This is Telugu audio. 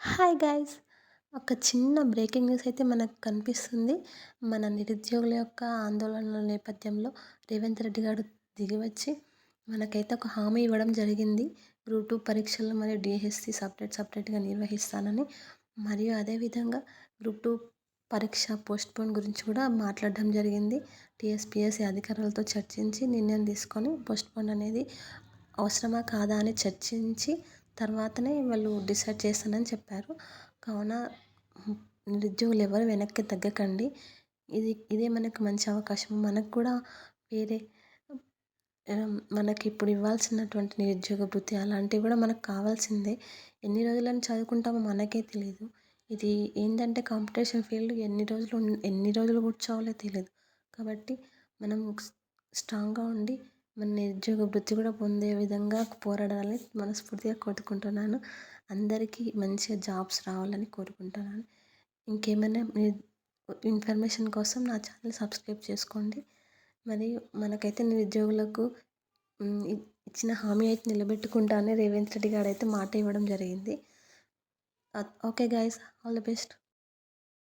Hi guys. ఒక చిన్న బ్రేకింగ్ న్యూస్ అయితే మనకు కనిపిస్తుంది. మన నిరుద్యోగుల యొక్క ఆందోళనల నేపథ్యంలో రేవంత్ రెడ్డి గారు దిగివచ్చి మనకైతే ఒక హామీ ఇవ్వడం జరిగింది. గ్రూప్ టూ పరీక్షలు మరియు డిఎస్సి సపరేట్ సపరేట్గా నిర్వహిస్తానని. మరియు అదేవిధంగా గ్రూప్ టూ పరీక్ష పోస్ట్పోన్ గురించి కూడా మాట్లాడడం జరిగింది. టీఎస్పీఎస్సీ అధికారులతో చర్చించి నిర్ణయం తీసుకొని పోస్ట్పోన్ అనేది అవసరమా కాదా అని చర్చించి తర్వాతనే వాళ్ళు డిసైడ్ చేస్తానని చెప్పారు. కావున నిరుద్యోగులు ఎవరు వెనక్కి తగ్గకండి. ఇది ఇదే మనకు మంచి అవకాశం. మనకు కూడా వేరే మనకి ఇప్పుడు ఇవ్వాల్సినటువంటి నిరుద్యోగ వృత్తి అలాంటివి కూడా మనకు కావాల్సిందే. ఎన్ని రోజులని చదువుకుంటామో మనకే తెలియదు ఇది ఏంటంటే కాంపిటీషన్ ఫీల్డ్ ఎన్ని రోజులు ఎన్ని రోజులు కూర్చోవాలో తెలియదు కాబట్టి మనం స్ట్రాంగ్గా ఉండి మన నిరుద్యోగ వృత్తి కూడా పొందే విధంగా పోరాడాలని మనస్ఫూర్తిగా కోరుకుంటున్నాను. అందరికీ మంచిగా జాబ్స్ రావాలని కోరుకుంటున్నాను. ఇంకేమైనా ఇన్ఫర్మేషన్ కోసం నా ఛానల్ సబ్స్క్రైబ్ చేసుకోండి. మరియు మనకైతే నిరుద్యోగులకు ఇచ్చిన హామీ అయితే నిలబెట్టుకుంటానని రేవంత్ రెడ్డి గారు అయితే మాట ఇవ్వడం జరిగింది. Okay guys all the best.